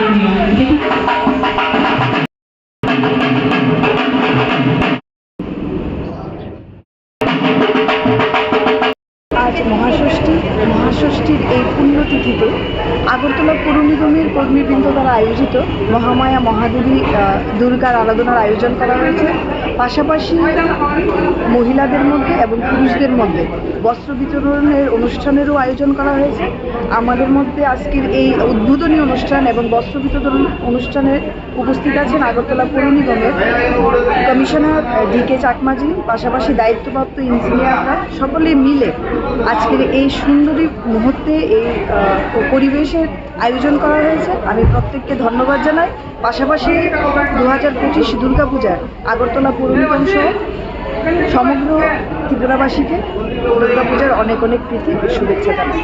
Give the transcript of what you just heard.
আজ মহাষষ্ঠী, মহাষষ্ঠীর এই পুণ্যতিথিতে আগরতলা পৌর নিগমের কর্মীবৃন্দ দ্বারা আয়োজিত মহামায়া মহাদেবী দুর্গার আরাধনার আয়োজন করা হয়েছে। পাশাপাশি মহিলাদের মধ্যে এবং পুরুষদের মধ্যে বস্ত্র বিতরণের অনুষ্ঠানেরও আয়োজন করা হয়েছে। আমাদের মধ্যে আজকের এই উদ্বোধনী অনুষ্ঠান এবং বস্ত্র বিতরণ অনুষ্ঠানে উপস্থিত আছেন আগরতলা পৌর নিগমের কমিশনার ডি কে চাকমাজি পাশাপাশি দায়িত্বপ্রাপ্ত ইঞ্জিনিয়াররা সকলে মিলে আজকের এই সুন্দরী মুহূর্তে এই পরিবেশের আয়োজন করা হয়েছে। আমি প্রত্যেককে ধন্যবাদ জানাই। পাশাপাশি দু হাজার পঁচিশ দুর্গাপূজার আগরতলা পৌর নিগম সহ সমগ্র ত্রিপুরাবাসীকে দুর্গাপূজার অনেক অনেক প্রীতি শুভেচ্ছা জানাই।